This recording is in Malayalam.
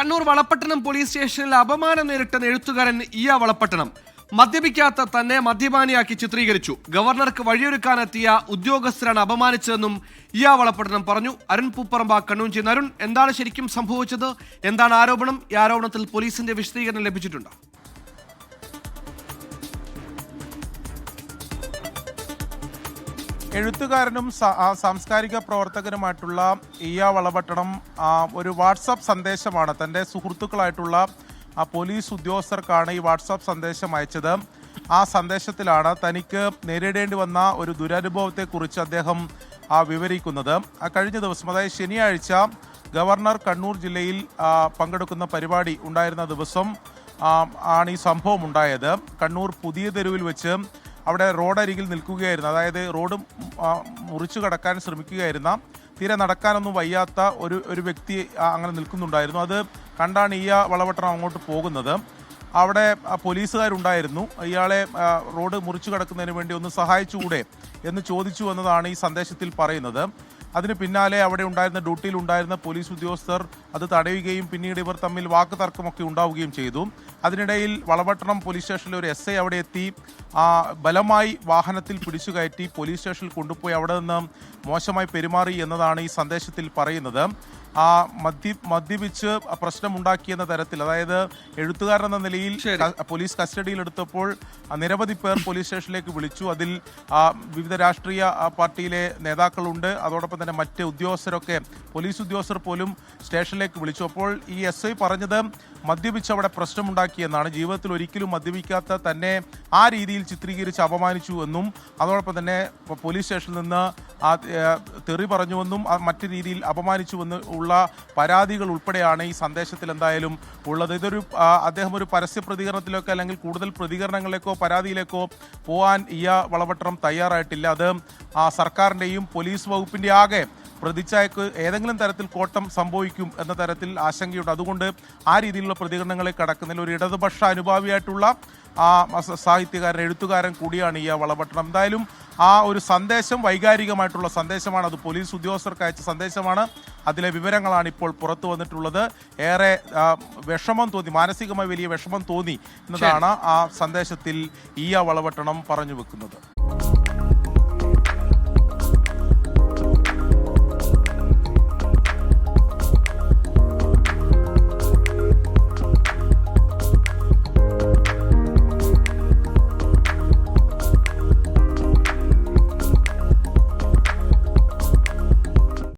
കണ്ണൂർ വളപ്പട്ടണം പോലീസ് സ്റ്റേഷനിൽ അപമാനം നേരിട്ട എഴുത്തുകാരൻ ഇയ വളപ്പട്ടണം മദ്യപിക്കാത്ത തന്നെ മദ്യപാനിയാക്കി ചിത്രീകരിച്ചു. ഗവർണർക്ക് വഴിയൊരുക്കാനെത്തിയ ഉദ്യോഗസ്ഥരാണ് അപമാനിച്ചതെന്നും ഇയ വളപ്പട്ടണം പറഞ്ഞു. അരുൺ പൂപ്പറമ്പ കണ്ണൂഞ്ചി അരുൺ എന്താണ് ശരിക്കും സംഭവിച്ചത്? എന്താണ് ആരോപണം? ഈ ആരോപണത്തിൽ പോലീസിന്റെ വിശദീകരണം ലഭിച്ചിട്ടുണ്ടോ? എഴുത്തുകാരനും സാംസ്കാരിക പ്രവർത്തകനുമായിട്ടുള്ള ഇയ വളപട്ടണം ഒരു വാട്സപ്പ് സന്ദേശമാണ് തന്റെ സുഹൃത്തുക്കളായിട്ടുള്ള പോലീസ് ഉദ്യോഗസ്ഥർക്കാണ് ഈ വാട്സപ്പ് സന്ദേശം അയച്ചത്. ആ സന്ദേശത്തിലാണ് തനിക്ക് നേരിടേണ്ടി വന്ന ഒരു ദുരനുഭവത്തെക്കുറിച്ച് അദ്ദേഹം ആ, വിവരിക്കുന്നത്. കഴിഞ്ഞ ദിവസം അതായത് ശനിയാഴ്ച ഗവർണർ കണ്ണൂർ ജില്ലയിൽ പങ്കെടുക്കുന്ന പരിപാടി ഉണ്ടായിരുന്ന ദിവസം ആണ് ഈ സംഭവം ഉണ്ടായത്. കണ്ണൂർ പുതിയ തെരുവിൽ വെച്ച് അവിടെ റോഡരികിൽ നിൽക്കുകയായിരുന്നു. അതായത് റോഡ് മുറിച്ചു കടക്കാൻ ശ്രമിക്കുകയായിരുന്ന തീരെ നടക്കാനൊന്നും വയ്യാത്ത ഒരു ഒരു വ്യക്തി അങ്ങനെ നിൽക്കുന്നുണ്ടായിരുന്നു. അത് കണ്ടാണ് ഈ വളവട്ടണം അങ്ങോട്ട് പോകുന്നത്. അവിടെ പോലീസുകാരുണ്ടായിരുന്നു. ഇയാളെ റോഡ് മുറിച്ചു കടക്കുന്നതിന് വേണ്ടി ഒന്ന് സഹായിച്ചുകൂടെ എന്ന് ചോദിച്ചു എന്നതാണ് ഈ സന്ദേശത്തിൽ പറയുന്നത്. അതിന് പിന്നാലെ അവിടെ ഉണ്ടായിരുന്ന ഡ്യൂട്ടിയിൽ ഉണ്ടായിരുന്ന പോലീസ് ഉദ്യോഗസ്ഥർ അത് തടയുകയും പിന്നീട് ഇവർ തമ്മിൽ വാക്ക് തർക്കമൊക്കെ ഉണ്ടാവുകയും ചെയ്തു. അതിനിടയിൽ വളപട്ടണം പോലീസ് സ്റ്റേഷനിൽ ഒരു എസ് ഐ അവിടെ എത്തി. ആ, ബലമായി വാഹനത്തിൽ പിടിച്ചു കയറ്റി പോലീസ് സ്റ്റേഷനിൽ കൊണ്ടുപോയി അവിടെ നിന്ന് മോശമായി പെരുമാറി എന്നതാണ് ഈ സന്ദേശത്തിൽ പറയുന്നത്. ആ മദ്യ മദ്യപിച്ച് പ്രശ്നമുണ്ടാക്കിയെന്ന തരത്തിൽ അതായത് എഴുത്തുകാരൻ എന്ന നിലയിൽ പോലീസ് കസ്റ്റഡിയിലെടുത്തപ്പോൾ നിരവധി പേർ പോലീസ് സ്റ്റേഷനിലേക്ക് വിളിച്ചു. അതിൽ വിവിധ രാഷ്ട്രീയ പാർട്ടിയിലെ നേതാക്കളുണ്ട്. അതോടൊപ്പം തന്നെ മറ്റ് ഉദ്യോഗസ്ഥരൊക്കെ പോലീസ് ഉദ്യോഗസ്ഥർ പോലും സ്റ്റേഷനിലേക്ക് വിളിച്ചു. അപ്പോൾ ഈ എസ് ഐ പറഞ്ഞത് മദ്യപിച്ച് അവിടെ പ്രശ്നമുണ്ടാക്കിയെന്നാണ് ജീവിതത്തിൽ ഒരിക്കലും മദ്യപിക്കാത്ത തന്നെ ആ രീതിയിൽ ചിത്രീകരിച്ച് അപമാനിച്ചു എന്നും അതോടൊപ്പം തന്നെ പോലീസ് സ്റ്റേഷനിൽ നിന്ന് തെറി പറഞ്ഞുവെന്നും മറ്റു രീതിയിൽ അപമാനിച്ചുവെന്ന് ഉള്ള പരാതികൾ ഉൾപ്പെടെയാണ് ഈ സന്ദേശത്തിൽ എന്തായാലും ഉള്ളത്. ഇതൊരു അദ്ദേഹം ഒരു പരസ്യ പ്രതികരണത്തിലേക്കോ അല്ലെങ്കിൽ കൂടുതൽ പ്രതികരണങ്ങളിലേക്കോ പരാതിയിലേക്കോ പോകാൻ ഇയ വളപട്ടണം തയ്യാറായിട്ടില്ല. അത് സർക്കാരിന്റെയും പോലീസ് വകുപ്പിന്റെ ആകെ പ്രതിച്ഛായക്ക് ഏതെങ്കിലും തരത്തിൽ കോട്ടം സംഭവിക്കും എന്ന തരത്തിൽ ആശങ്കയുണ്ട്. അതുകൊണ്ട് ആ രീതിയിലുള്ള പ്രതികരണങ്ങളെ കടക്കുന്നതിൽ ഒരു ഇടതുപക്ഷ അനുഭാവിയായിട്ടുള്ള ആ സാഹിത്യകാരൻ എഴുത്തുകാരൻ കൂടിയാണ് ഈ വളപട്ടണം. എന്തായാലും ആ ഒരു സന്ദേശം വൈകാരികമായിട്ടുള്ള സന്ദേശമാണ്. അത് പോലീസ് ഉദ്യോഗസ്ഥർക്ക് അയച്ച സന്ദേശമാണ്. അതിലെ വിവരങ്ങളാണ് ഇപ്പോൾ പുറത്തു വന്നിട്ടുള്ളത്. ഏറെ വിഷമം തോന്നി മാനസികമായി വലിയ വിഷമം തോന്നി എന്നതാണ് ആ സന്ദേശത്തിൽ ഈ വളപട്ടണം പറഞ്ഞു വെക്കുന്നത്.